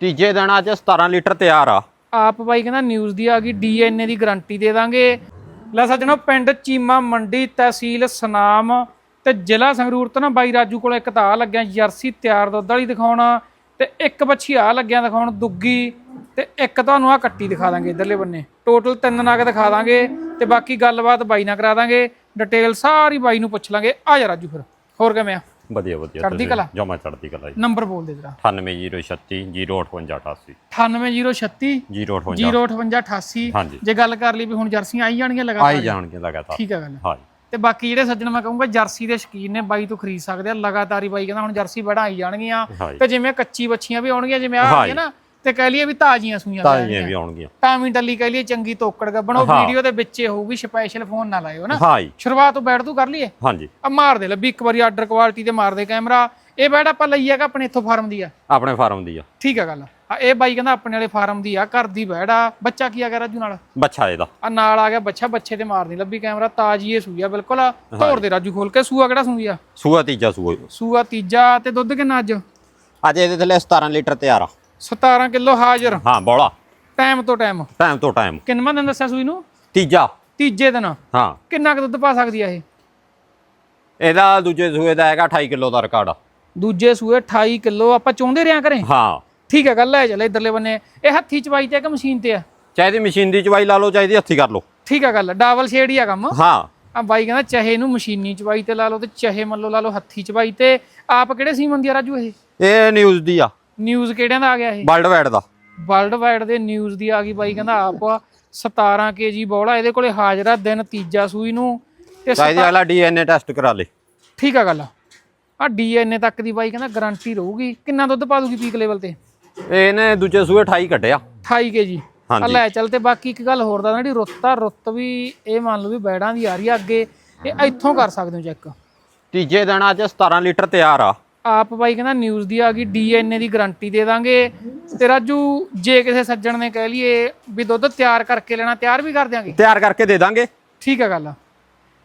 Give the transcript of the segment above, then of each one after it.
ਤੀਜੇ ਦਿਨ ਅੱਜ 17 ਲੀਟਰ ਤਿਆਰ ਆ। ਆਪ ਬਾਈ ਕਹਿੰਦਾ ਨਿਊਜ਼ ਦੀ ਆ ਗਈ ਡੀਐਨਏ ਦੀ ਗਾਰੰਟੀ ਦੇ ਦਾਂਗੇ। ਲੈ ਸੱਜਣੋ, ਪਿੰਡ ਚੀਮਾ ਮੰਡੀ ਤਹਿਸੀਲ ਸਨਾਮ ਤੇ ਜ਼ਿਲ੍ਹਾ ਸੰਗਰੂਰ ਤੋਂ ਨਾ ਬਾਈ ਰਾਜੂ ਕੋਲ ਇੱਕ ਤਾਂ ਆਹ ਲੱਗਿਆ, ਜਰਸੀ ਤਿਆਰ ਦੁੱਧ ਵਾਲੀ ਦਿਖਾਉਣਾ ਤੇ ਇੱਕ ਬੱਚੀ ਆ ਲੱਗਿਆ ਦਿਖਾਉਣ, ਦੁੱਗੀ ਤੇ ਇੱਕ ਤੁਹਾਨੂੰ ਆ ਕੱਟੀ ਦਿਖਾ ਦਾਂਗੇ, ਇਧਰਲੇ ਬੰਨੇ। ਟੋਟਲ ਤਿੰਨ ਨਗ ਦਿਖਾ ਦਾਂਗੇ ਤੇ ਬਾਕੀ ਗੱਲਬਾਤ ਬਾਈ ਨਾਲ ਕਰਾ ਦਾਂਗੇ। ਡਿਟੇਲ ਸਾਰੀ ਬਾਈ ਨੂੰ ਪੁੱਛ ਲਾਂਗੇ। ਆ ਜਾ ਰਾਜੂ ਫਿਰ, ਹੋਰ ਕਿਵੇਂ ਆ? ਵਧੀਆ ਵਧੀਆ। ਚੜ੍ਹਦੀ ਕਲਾ? ਜਮਾ ਚੜਦੀ ਕਲਾ ਜੀ। ਨੰਬਰ ਬੋਲ ਦੇ ਜਰਾ। 98036 05888 98036 058 05888 ਹਾਂਜੀ। ਜੇ ਗੱਲ ਕਰ ਲਈ ਵੀ ਹੁਣ ਜਰਸੀਆਂ ਆਈ ਜਾਣਗੀਆਂ ਲਗਾਤਾਰ। ਆਈ ਜਾਣਗੇ ਲਗਾਤਾਰ। ਠੀਕ ਹੈ ਗੱਲ। ਤੇ ਬਾਕੀ ਜਿਹੜੇ ਸੱਜਣ ਮੈਂ ਕਹੂੰਗਾ ਜਰਸੀ ਦੇ ਸ਼ਕੀਨ ਨੇ ਬਾਈ ਤੋਂ ਖਰੀਦ ਸਕਦੇ ਆ। ਲਗਾਤਾਰ ਹੀ ਬਾਈ ਕਹਿੰਦਾ ਹੁਣ ਜਰਸੀ ਬੜਾ ਆਈ ਜਾਣਗੀਆਂ। ਹਾਂਜੀ। ਤੇ ਜਿਵੇਂ ਕੱਚੀ ਬੱਚੀਆਂ ਵੀ ਆਉਣਗੀਆਂ ਜਿਵੇਂ ਆ ਆਉਂਦੀਆਂ ਨਾ ਤੇ ਕਹਿ ਲਈਏ ਵੀ ਤਾਜ਼ੀਆਂ ਸੂਈਆਂ ਤਾਜ਼ੀਆਂ ਵੀ ਆਉਣਗੀਆਂ। ਟਾਮੀ ਟੱਲੀ ਕਹਿ ਲਈਏ ਚੰਗੀ ਤੋਕੜ ਗੱਬਣ ਉਹ ਹਾਂ। ਵੀਡੀਓ ਦੇ ਵਿੱਚ ਹੀ ਹੋਊਗੀ ਸਪੈਸ਼ਲ ਫੋਨ ਨਾ ਲਾਇਓ ਨਾ। ਹਾਂਜੀ ਸ਼ੁਰੂਆਤ ਤੋਂ ਬੈਠ ਤੂੰ ਕਰ ਲਈਏ? ਹਾਂਜੀ। ਆ ਮਾਰ ਦੇ ਲੱਭੀ ਇੱਕ ਵਾਰੀ ਆਰਡਰ ਕੁਆਲਿਟੀ ਤੇ ਮਾਰ ਦੇ ਕੈਮਰਾ ਇਹ ਬੈਡ ਆਪਾਂ ਲਈ ਹੈਗਾ ਆਪਣੇ ਇੱਥੋਂ ਫਾਰਮ ਦੀ ਆ? ਆਪਣੇ ਫਾਰਮ ਦੀ ਆ। ਠੀਕ ਆ ਗੱਲ। ਆ ਇਹ ਬਾਈ ਕਹਿੰਦਾ ਆਪਣੇ ਵਾਲੇ ਫਾਰਮ ਦੀ ਆ ਘਰ ਦੀ ਬੈੜ ਆ। ਬੱਚਾ ਕੀ ਆ ਗਿਆ ਰਾਜੂ ਨਾਲ? ਬੱਚਾ ਇਹਦਾ। ਆ ਨਾਲ ਆ ਗਿਆ ਬੱਚਾ ਬੱਚੇ ਤੇ ਮਾਰਨੀ ਲੱਭੀ ਕੈਮਰਾ ਤਾਜੀ ਇਹ ਸੂਈ ਆ ਬਿਲਕੁਲ। ਧੋਰ ਦੇ ਰਾਜੂ ਖੋਲ ਕੇ ਸੂਆ ਕਿਹੜਾ ਸੂਈ ਆ? ਸੂਆ ਤੀਜਾ ਸੂਆ। ਸੂਆ ਤੀਜਾ ਤੇ ਦੁੱਧ ਕਿੰਨਾ ਅੱਜ? ਅੱਜ ਇਹਦੇ ਥੱਲੇ 17 ਲੀਟਰ ਤਿਆਰ ਆ। 17 ਕਿਲੋ ਹਾਜ਼ਰ। ਹਾਂ ਬੋਲਾ। ਟਾਈਮ ਤੋਂ ਟਾਈਮ ਟਾਈਮ ਤੋਂ ਟਾਈਮ ਕਿੰਨਵਾਂ ਦਿਨ ਦੱਸਿਆ ਸੂਈ ਨੂੰ? ਤੀਜਾ। ਤੀਜੇ ਦਿਨ। ਹਾਂ। ਕਿੰਨਾ ਕੁ ਦੁੱਧ ਪਾ ਸਕਦੀ ਆ ਇਹ? ਇਹਦਾ ਦੂਜੇ ਸੂਏ ਦਾ ਹੈਗਾ 28 ਕਿਲੋ ਦਾ ਰਿਕਾਰਡ। ਦੂਜੇ ਸੂਏ 28 ਕਿਲੋ ਆਪਾਂ ਚਾਹੁੰਦੇ ਰਿਆਂ ਕਰੇ ਹਾਂ। ਠੀਕ ਹੈ ਗੱਲ ਹੈ ਚੱਲ ਇਧਰਲੇ ਬੰਨੇ। ਇਹ ਹੱਥੀ ਚਵਾਈ ਤੇ ਕਿ ਮਸ਼ੀਨ ਤੇ ਆ? ਚਾਹੇ ਦੀ ਮਸ਼ੀਨ ਦੀ ਚਵਾਈ ਲਾ ਲਓ ਚਾਹੇ ਦੀ ਹੱਥੀ ਕਰ ਲਓ। ਠੀਕ ਹੈ ਗੱਲ ਡਬਲ ਸ਼ੇਡ ਹੀ ਆ ਕੰਮ। ਹਾਂ। ਆ ਬਾਈ ਕਹਿੰਦਾ ਚਾਹੇ ਇਹਨੂੰ ਮਸ਼ੀਨੀ ਚਵਾਈ ਤੇ ਲਾ ਲਓ ਤੇ ਚਾਹੇ ਮੰਨ ਲਓ ਲਾ ਲਓ ਹੱਥੀ ਚਵਾਈ ਤੇ। ਆਪ ਕਿਹੜੇ ਸੀਮਨ ਦੀ ਆ ਰਾਜੂ ਇਹ? ਇਹ ਨਿਊਜ਼ ਦੀ ਆ। ਨਿਊਜ਼ ਕਿਹੜਿਆਂ ਦਾ ਆ ਗਿਆ ਇਹ? ਵਰਲਡ ਵਾਈਡ ਦਾ। ਵਰਲਡ ਵਾਈਡ ਦੇ ਨਿਊਜ਼ ਦੀ ਆ ਗਈ ਬਾਈ ਕਹਿੰਦਾ ਆਪ 17 ਕੇਜੀ ਬੋਲਾ ਇਹਦੇ ਕੋਲੇ ਹਾਜ਼ਰ ਆ ਦਿਨ ਤੀਜਾ ਸੂਈ ਨੂੰ ਤੇ ਦੀ ਅਗਲਾ ਡੀਐਨਏ ਟੈਸਟ ਕਰਾ ਲੇ। ਠੀਕ ਆ ਗੱਲ। ਆ ਡੀਐਨਏ ਤੱਕ ਦੀ ਬਾਈ ਕਹਿੰਦਾ ਗਾਰੰਟੀ ਰਹੂਗੀ। ਕਿੰਨਾ ਦੁੱਧ ਪਾ ਦੂਗੀ ਪੀਕ ਲੈਵਲ ਤੇ? ਇਹਨੇ ਦੂਜੇ ਸੂਏ 28 ਕੱਢਿਆ। 28 ਕੇਜੀ ਹਾਂਜੀ। ਲੈ ਚੱਲ ਤੇ ਬਾਕੀ ਇੱਕ ਗੱਲ ਹੋਰ ਦਾ ਜਿਹੜੀ ਰੁੱਤ ਆ ਰੁੱਤ ਵੀ ਇਹ ਮੰਨ ਲਓ ਵੀ ਬੈੜਾਂ ਦੀ ਆ ਰਹੀ ਆ ਅੱਗੇ ਇਹ ਇੱਥੋਂ ਕਰ ਸਕਦੇ ਹੋ ਚੈੱਕ ਤੀਜੇ ਦਿਨ ਅੱਜ 17 ਲੀਟਰ ਤਿਆਰ ਆ। ਆਪ ਬਾਈ ਕਹਿੰਦਾ ਨਿਊਜ਼ ਦੀ ਆ ਗਈ ਡੀਐਨਏ ਦੀ ਗਾਰੰਟੀ ਦੇ ਦਾਂਗੇ। ਤੇ ਰਾਜੂ ਜੇ ਕਿਸੇ ਸੱਜਣ ਨੇ ਕਹਿ ਲਈਏ ਵੀ ਦੁੱਧ ਤਿਆਰ ਕਰਕੇ ਲੈਣਾ ਤਿਆਰ ਵੀ ਕਰ ਦਿਆਂਗੇ? ਤਿਆਰ ਕਰਕੇ ਦੇ ਦਾਂਗੇ। ਠੀਕ ਆ ਗੱਲ।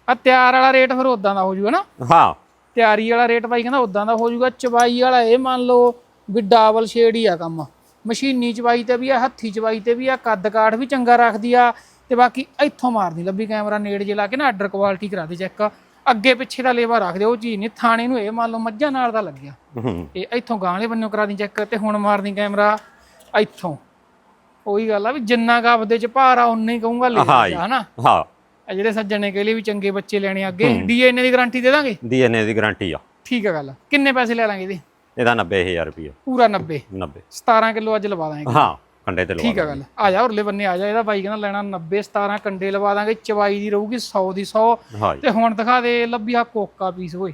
ਆ ਤਿਆਰ ਵਾਲਾ ਰੇਟ ਫਿਰ ਉਦਾਂ ਦਾ ਹੋ ਜਾਊਗਾ ਨਾ? ਹਾਂ। ਤਿਆਰੀ ਵਾਲਾ ਰੇਟ ਬਾਈ ਕਹਿੰਦਾ ਉਦਾਂ ਦਾ ਹੋ ਜਾਊਗਾ ਚਵਾਈ ਵਾਲਾ ਇਹ ਮੰਨ ਲਓ ਵੀ ਡਬਲ ਸ਼ੇਡ ਹੀ ਆ ਕੰਮ। ਮਸ਼ੀਨੀ ਚਵਾਈ ਤੇ ਵੀ ਆ ਹੱਥੀ ਚਵਾਈ ਤੇ ਵੀ ਆ ਕੱਦ ਕਾਠ ਵੀ ਚੰਗਾ ਰੱਖਦੀ ਆ। ਤੇ ਬਾਕੀ ਇੱਥੋਂ ਮਾਰਦੀ ਲੱਭੀ ਕੈਮਰਾ ਨੇੜੇ ਜੇ ਲਾ ਕੇ ਨਾ ਆਰਡਰ ਕੁਆਲਿਟੀ ਕਰਾ ਦੇ ਚੈੱਕ ਅੱਗੇ ਪਿੱਛੇ ਦਾ ਲੇਵਾ ਰੱਖ ਦੇ ਉਹ ਚੀਜ਼ ਨਹੀਂ ਥਾਣੇ ਨੂੰ ਇਹ ਮੰਨ ਲਓ ਮੱਝਾਂ ਨਾਲ ਦਾ ਲੱਗਿਆ। ਇਹ ਇੱਥੋਂ ਗਾਂਲੇ ਬੰਨਿਓ ਕਰਾ ਦੀ ਚੈੱਕ ਤੇ ਹੁਣ ਮਾਰਦੀ ਕੈਮਰਾ ਇੱਥੋਂ। ਉਹੀ ਗੱਲ ਆ ਵੀ ਜਿੰਨਾ ਆਪਦੇ ਚ ਭਾਰ ਆ ਉਨਾ ਹੀ ਕਹੂੰਗਾ ਲੈ ਹਾਂ ਜੀ। ਹਨਾ? ਹਾਂ। ਇਹ ਜਿਹੜੇ ਸੱਜਣ ਨੇ ਕਹਿ ਲਈ ਵੀ ਚੰਗੇ ਬੱਚੇ ਲੈਣੇ ਅੱਗੇ ਡੀਐਨਏ ਦੀ ਗਾਰੰਟੀ ਦੇ ਦਾਂਗੇ? ਡੀਐਨਏ ਦੀ ਗਾਰੰਟੀ ਆ। ਠੀਕ ਆ ਗੱਲ। ਕਿੰਨੇ ਪੈਸੇ ਲੈ ਲਾਂਗੇ ਇਹਦੇ? ਇਹਦਾ 90000 ਰੁਪਏ ਪੂਰਾ 90 90 17 ਕਿਲੋ ਅੱਜ ਲਵਾ ਦਾਂਗੇ। ਹਾਂ। ਕੰਡੇ ਤੇ ਲਵਾ ਠੀਕ ਆ ਗੱਲ। ਆ ਜਾ ਉਰਲੇ ਬੰਨੇ ਆ ਜਾ ਇਹਦਾ ਬਾਈ ਕਹਿੰਦਾ ਲੈਣਾ 90 17 ਕੰਡੇ ਲਵਾ ਦਾਂਗੇ ਚਵਾਈ ਦੀ ਰਹੂਗੀ 100 ਦੀ 100 ਹਾਂ ਜੀ। ਤੇ ਹੁਣ ਦਿਖਾ ਦੇ ਲੱਭੀ ਆ ਕੋਕਾ ਪੀਸ ਓਏ।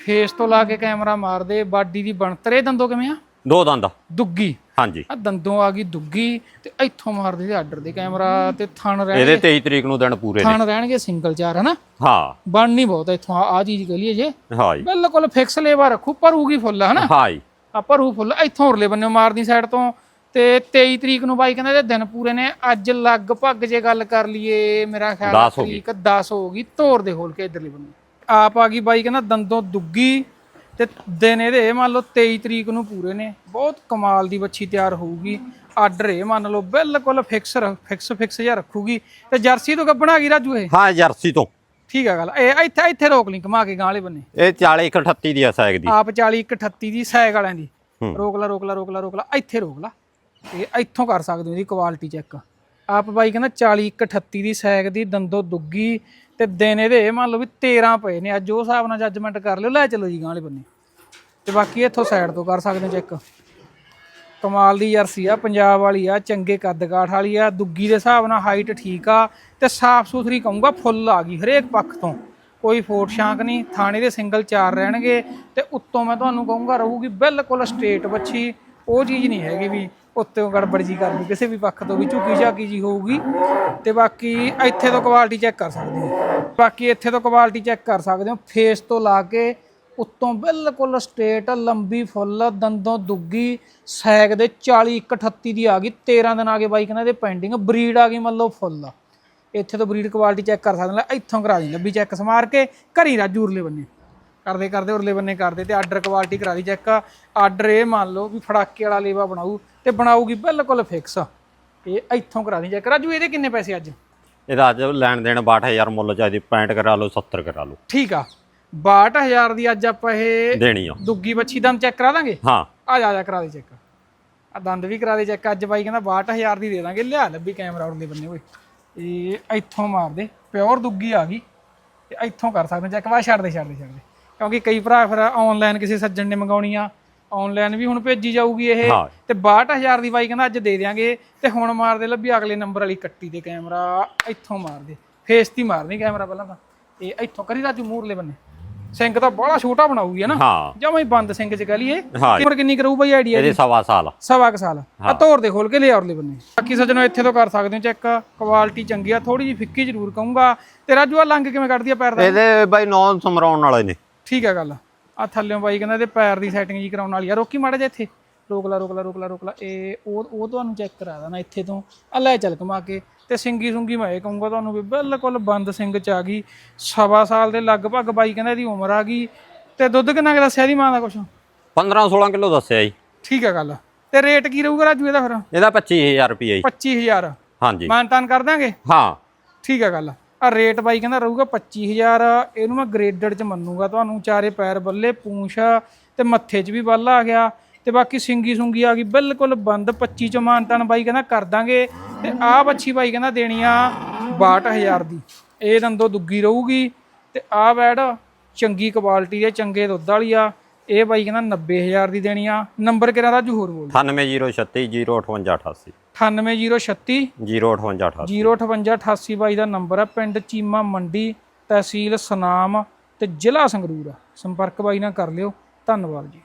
ਫੇਸ ਤੋਂ ਲਾ ਕੇ ਕੈਮਰਾ ਮਾਰ ਦੇ ਬਾਡੀ ਦੀ ਬਣਤਰੇ ਦੰਦੋ ਕਿਵੇਂ ਆ? ਦੋ ਦੰਦ ਦੁੱਗੀ। ਹਾਂਜੀ ਆ ਦੰਦੋਂ ਆ ਗਈ ਦੁੱਗੀ ਤੇ ਇੱਥੋਂ ਮਾਰ ਦੇ ਆਰਡਰ ਦੇ ਕੈਮਰਾ ਤੇ ਥਣ ਰਹਿ ਇਹਦੇ 23 ਤਰੀਕ ਨੂੰ ਦਿਨ ਪੂਰੇ ਨੇ। ਥਣ ਰਹਿਣਗੇ ਸਿੰਗਲ ਚਾਰ ਹਨਾ? ਹਾਂ। ਬਣ ਨਹੀਂ ਬਹੁਤ ਇੱਥੋਂ ਆ ਚੀਜ਼ ਕਹ ਲਈਏ ਜੇ। ਹਾਂ ਬਿਲਕੁਲ ਫਿਕਸ ਲੇਵਾ ਰੱਖੂ ਭਰੂਗੀ ਫੁੱਲ ਹਨਾ? ਹਾਂ ਆ ਭਰੂ ਫੁੱਲ ਇੱਥੋਂ ਉਰਲੇ ਬੰਨੇ ਮਾਰਦੀ ਸਾਈਡ ਤੋਂ। ਤੇ 23 ਤਰੀਕ ਨੂੰ ਬਾਈ ਕਹਿੰਦਾ ਇਹਦੇ ਦਿਨ ਪੂਰੇ ਨੇ ਅੱਜ ਲਗਭਗ ਜੇ ਗੱਲ ਕਰ ਲਈਏ ਮੇਰਾ ਖਿਆਲ ਆ 10 ਹੋ ਗਈ। ਤਰੀਕ 10 ਹੋ ਗਈ ਤੋਰ ਦੇ ਖੋਲ ਕੇ ਇਧਰਲੇ ਬੰਨੇ ਆਪ ਆ ਗਈ ਬਾਈ ਕਹਿੰਦਾ ਦੰਦੋਂ ਦੁੱਗੀ ਤੇ ਦਿਨ ਇਹਦੇ ਮੰਨ ਲਓ 23 ਤਰੀਕ ਨੂੰ ਪੂਰੇ ਨੇ ਬਹੁਤ ਕਮਾਲ ਦੀ ਬੱਚੀ ਤਿਆਰ ਹੋਊਗੀ ਆਰਡਰ ਇਹ ਮੰਨ ਲਓ ਬਿਲਕੁਲ ਫਿਕਸ ਫਿਕਸ ਫਿਕਸ ਜਿਹਾ ਰੱਖੂਗੀ ਤੇ ਜਰਸੀ ਤੋਂ ਗੱਬਣਾ ਗਈ ਰਾਜੂ ਇਹ? ਹਾਂ ਜਰਸੀ ਤੋਂ। ਠੀਕ ਆ ਗੱਲ ਇਹ ਇੱਥੇ ਇੱਥੇ ਰੋਕ ਲਈ ਘਮਾ ਕੇ ਗਾਂ ਵਾਲੇ ਬੰਨੇ। ਇਹ 40 38 ਦੀ ਆ ਸਾਈਕ ਦੀ। ਆਪ 40 138 ਦੀ ਸਾਈਕ ਵਾਲਿਆਂ ਦੀ। ਹੂੰ। ਰੋਕ ਲਾ ਰੋਕ ਲਾ ਰੋਕ ਲਾ ਰੋਕ ਲਾ ਇੱਥੇ ਰੋਕ ਲਾ। ਤੇ ਇੱਥੋਂ ਕਰ ਸਕਦੇ ਹੋ ਇਹਦੀ ਕੁਆਲਿਟੀ ਚੈੱਕ ਆਪ ਬਾਈ ਕਹਿੰਦਾ 40 138 ਦੀ ਸਾਈਕ ਦੀ ਦੰਦੋ ਦੁੱਗੀ ਤੇ ਦਿਨ ਇਹਦੇ ਮੰਨ ਲਓ ਵੀ 13 ਪਏ ਨੇ, ਅੱਜ ਉਹ ਹਿਸਾਬ ਨਾਲ ਜੱਜਮੈਂਟ ਕਰ ਲਿਓ, ਲੈ ਚਲੋ ਜੀ ਗਾਂ ਵਾਲੇ ਬੰਨੇ। ਤੇ ਬਾਕੀ ਇੱਥੋਂ ਸਾਈਡ ਤੋਂ ਕਰ ਸਕਦੇ ਹੋ ਚੈੱਕ ਕਮਾਲ ਦੀ ਜਰਸੀ ਆ, ਪੰਜਾਬ ਵਾਲੀ ਆ, ਚੰਗੇ ਕੱਦ ਕਾਠ ਵਾਲੀ ਆ, ਦੁੱਗੀ ਦੇ ਹਿਸਾਬ ਨਾਲ ਹਾਈਟ ਠੀਕ ਆ, ਤੇ ਸਾਫ਼ ਸੁਥਰੀ ਕਹੂੰਗਾ, ਫੁੱਲ ਆ ਗਈ ਹਰੇਕ ਪੱਖ ਤੋਂ। ਕੋਈ ਫੋਟ ਸ਼ਾਂਕ ਨਹੀਂ, ਥਾਣੇ ਦੇ ਸਿੰਗਲ ਚਾਰ ਰਹਿਣਗੇ, ਤੇ ਉੱਤੋਂ ਮੈਂ ਤੁਹਾਨੂੰ ਕਹੂੰਗਾ, ਰਹੂਗੀ ਬਿਲਕੁਲ ਸਟੇਟ ਬੱਚੀ ਉਹ ਚੀਜ਼ ਨਹੀਂ ਹੈਗੀ ਵੀ ਉੱਤੋਂ ਗੜਬੜ ਜੀ ਕਰਨੀ, ਕਿਸੇ ਵੀ ਪੱਖ ਤੋਂ ਵੀ ਝੁਕੀ ਝਾਕੀ ਜੀ ਹੋਊਗੀ ਤੇ ਬਾਕੀ ਇੱਥੇ ਤੋਂ ਕੁਆਲਿਟੀ ਚੈੱਕ ਕਰ ਸਕਦੇ ਹੋ। ਬਾਕੀ ਇੱਥੇ ਤੋਂ ਕੁਆਲਿਟੀ ਚੈੱਕ ਕਰ ਸਕਦੇ ਹੋ ਫੇਸ ਤੋਂ ਲਾ ਕੇ ਉੱਤੋਂ ਬਿਲਕੁਲ ਸਟ੍ਰੇਟ ਲੰਬੀ ਫੁੱਲ ਦੰਦੋਂ ਦੁੱਗੀ ਸੈਗ ਦੇ 40 138 ਦੀ ਆ ਗਈ 13 ਦਿਨ ਆ ਗਏ ਬਾਈ ਕਹਿੰਦਾ ਇਹਦੇ ਪੈਂਡਿੰਗ ਬਰੀਡ ਆ ਗਈ ਮੰਨ ਲਓ ਫੁੱਲ ਇੱਥੇ ਤੋਂ ਬਰੀਡ ਕੁਆਲਿਟੀ ਚੈੱਕ ਕਰ ਸਕਦੇ ਹੋ ਇੱਥੋਂ ਕਰਾ ਦੀ ਲੱਭੀ ਚੈੱਕ ਸਮਾਰ ਕੇ ਘਰੀ ਰਾਜੂਰਲੇ ਬੰਨੇ। ਕਰਦੇ ਕਰਦੇ ਉਰਲੇ ਬੰਨੇ ਕਰਦੇ ਤੇ ਆਰਡਰ ਕੁਆਲਿਟੀ ਕਰਾ ਦੀ ਚੈੱਕ ਆਰਡਰ ਇਹ ਮੰਨ ਲਓ ਵੀ ਫੜਾਕੇ ਵਾਲਾ ਲੇਵਾ ਬਣਾਊ ਤੇ ਬਣਾਊਗੀ ਬਿਲਕੁਲ ਫਿਕਸ ਇਹ ਇੱਥੋਂ ਕਰਾ ਦੀ ਚੈੱਕ ਰਾਜੂ ਇਹਦੇ ਕਿੰਨੇ ਪੈਸੇ ਅੱਜ? ਇਹਦਾ ਅੱਜ ਲੈਣ ਦੇਣ 62000 ਮੁੱਲ ਚਾਹੀਦੀ 65 ਕਰਾ ਲਓ 70 ਕਰਾ ਲਓ। ਠੀਕ ਆ। 62000 ਦੀ ਅੱਜ ਆਪਾਂ ਇਹ ਦੇਣੀ ਆ। ਦੁੱਗੀ ਬੱਚੀ ਦੰਦ ਚੈੱਕ ਕਰਾ ਦਾਂਗੇ? ਹਾਂ। ਆ ਜਾ ਜਾ ਕਰਾ ਦੇ ਚੈੱਕ ਆ ਦੰਦ ਵੀ ਕਰਾ ਦੇ ਚੈੱਕ ਅੱਜ ਬਾਈ ਕਹਿੰਦਾ 62000 ਦੀ ਦੇ ਦਾਂਗੇ। ਲਿਆ ਲੱਭੀ ਕੈਮਰਾ ਉਰਲੇ ਬੰਨੇ ਓਏ। ਇਹ ਇੱਥੋਂ ਮਾਰ ਦੇ। ਪਿਓਰ ਦੁੱਗੀ ਆ ਗਈ। ਤੇ ਇੱਥੋਂ ਕਰ ਸਕਦੇ ਚੈੱਕ ਵਾ ਛੱਡ ਦੇ ਛੱਡ ਦੇ ਛੱਡ ਦੇ। ਕਿਉਂਕਿ ਕਈ ਭਰਾ ਫਿਰ ਆਨਲਾਈਨ ਕਿਸੇ ਸੱਜਣ ਨੇ ਮੰਗਾਉਣੀ ਆ ਆਨਲਾਈਨ ਵੀ ਹੁਣ ਭੇਜੀ ਜਾਊਗੀ ਇਹ ਹਾਂ। ਤੇ 62000 ਦੀ ਬਾਈ ਕਹਿੰਦਾ ਅੱਜ ਦੇ ਦਿਆਂਗੇ ਤੇ ਹੁਣ ਮਾਰ ਦੇ ਲੱਭੀ ਅਗਲੇ ਨੰਬਰ ਵਾਲੀ ਕੱਟੀ ਤੇ ਕੈਮਰਾ ਇੱਥੋਂ ਮਾਰ ਦੇ ਫੇਸ ਦੀ ਮਾਰਨੀ ਕੈਮਰਾ ਪਹਿਲਾਂ ਤਾਂ ਇਹ ਇੱਥੋਂ ਕਰੀ ਰਾਜੂ ਮੂਰਲੇ ਬੰਨੇ। ਸਿੰਕ ਤਾਂ ਬੜਾ ਛੋਟਾ ਬਣਾਊਗੀ ਹੈ ਨਾ? ਹਾਂ। ਜਮਾਂ ਹੀ ਬੰਦ ਸਿੰਕ ਚ ਕਹ ਲਈਏ। ਹਾਂ। ਉਮਰ ਕਿੰਨੀ ਕਰੂ ਬਾਈ ਆਈਡੀਆ ਇਹਦੇ ਸਵਾ ਸਾਲ। ਸਵਾ ਕੁ ਸਾਲ। ਆ ਤੋਰ ਦੇ ਖੋਲ ਕੇ ਲਿਆ ਉਰਲੇ ਬੰਨੇ। ਬਾਕੀ ਸੱਜਣੋ ਇੱਥੇ ਤੋਂ ਕਰ ਸਕਦੇ ਹੋ ਚੈੱਕ ਕੁਆਲਿਟੀ ਚੰਗੀ ਆ ਥੋੜੀ ਜਿਹੀ ਫਿੱਕੀ ਜ਼ਰੂਰ ਕਹੂੰਗਾ। ਤੇ ਰਾਜੂ ਆ ਲੰਗ ਕਿਵੇਂ ਕੱਢਦੀ ਆ ਪੈਰ ਦਾ? ਇਹਦੇ ਬਾਈ ਨੌਨ ਸਮਰਾਉਣ ਵਾਲੇ ਨੇ। ਠੀਕ ਆ ਗੱਲ। ਆ ਥੱਲਿਓਂ ਬਾਈ ਕਹਿੰਦਾ ਇਹਦੇ ਪੈਰ ਦੀ ਸੈਟਿੰਗ ਜੀ ਕਰਾਉਣ ਵਾਲੀ ਆ। ਰੋਕੀ ਮਾੜਾ ਜਿਹਾ ਇੱਥੇ। ਰੋਕ ਲਾ ਰੋਕ ਲਾ ਰੋਕ ਲਾ ਰੋਕ ਲਾ ਇਹ ਉਹ ਉਹ ਤੁਹਾਨੂੰ ਚੈੱਕ ਕਰਾ ਦੇਣਾ ਇੱਥੇ ਤੋਂ। ਆ ਲੈ ਚੱਲ ਕਮਾ ਕੇ। ਤੇ ਸਿੰਗੀ ਸੁੰਗੀ ਮੈਂ ਇਹ ਕਹੂੰਗਾ ਤੁਹਾਨੂੰ ਵੀ ਬਿਲਕੁਲ ਬੰਦ ਸਿੰਘ ਚ ਆ ਗਈ। ਸਵਾ ਸਾਲ ਦੇ ਲਗਭਗ ਬਾਈ ਕਹਿੰਦਾ ਇਹਦੀ ਉਮਰ ਆ ਗਈ। ਤੇ ਦੁੱਧ ਕਿੰਨਾ ਕੁ ਦੱਸਿਆ ਦੀ ਮਾਂ ਦਾ ਕੁਛ? 15 16 ਕਿਲੋ ਦੱਸਿਆ ਜੀ। ਠੀਕ ਆ ਗੱਲ। ਤੇ ਰੇਟ ਕੀ ਰਹੂਗਾ ਰਾਜੂ ਇਹਦਾ ਫਿਰ? ਇਹਦਾ 25000 ਰੁਪਏ ਜੀ। 25000 ਹਾਂਜੀ। ਮਾਨਤਾਨ ਕਰ ਦਾਂਗੇ ਹਾਂ। ਠੀਕ ਆ ਗੱਲ। ਆ ਰੇਟ ਬਾਈ ਕਹਿੰਦਾ ਰਹੂਗਾ 25000 ਇਹਨੂੰ ਮੈਂ ਗ੍ਰੇਡਡ ਚ ਮੰਨੂਗਾ ਤੁਹਾਨੂੰ। ਚਾਰੇ ਪੈਰ ਬੱਲੇ, ਪੂੰਛ ਤੇ ਮੱਥੇ 'ਚ ਵੀ ਬੱਲ ਆ ਗਿਆ। ਤੇ ਬਾਕੀ ਸਿੰਗੀ ਸੁੰਗੀ ਆ ਗਈ, ਬਿਲਕੁਲ ਬੰਦ। 25 ਚ ਮਾਨਤਾਨ ਬਾਈ ਕਹਿੰਦਾ ਕਰ ਦਾਂਗੇ। ਤੇ ਆਹ ਬੱਚੀ ਬਾਈ ਕਹਿੰਦਾ ਦੇਣੀ ਆ 62000 ਦੀ। ਇਹ ਦੰਦੋ ਦੁੱਗੀ ਰਹੂਗੀ। ਤੇ ਆਹ ਬੈਡ ਚੰਗੀ ਕੁਆਲਿਟੀ ਦੇ, ਚੰਗੇ ਦੁੱਧ ਵਾਲੀ ਆ। ਇਹ ਬਾਈ ਕਹਿੰਦਾ 90000 ਦੀ ਦੇਣੀ ਆ। ਨੰਬਰ ਕਿਹੜਾ ਰਾਜੂ ਹੋਰ ਬੋਲ। 98036 05888 98036 05888 05888 ਬਾਈ ਦਾ ਨੰਬਰ ਹੈ ਪਿੰਡ ਚੀਮਾ ਮੰਡੀ ਤਹਿਸੀਲ ਸਨਾਮ ਤੇ ਜ਼ਿਲ੍ਹਾ ਸੰਗਰੂਰ ਆ। ਸੰਪਰਕ ਬਾਈ ਨਾਲ ਕਰ ਲਿਓ। ਧੰਨਵਾਦ ਜੀ।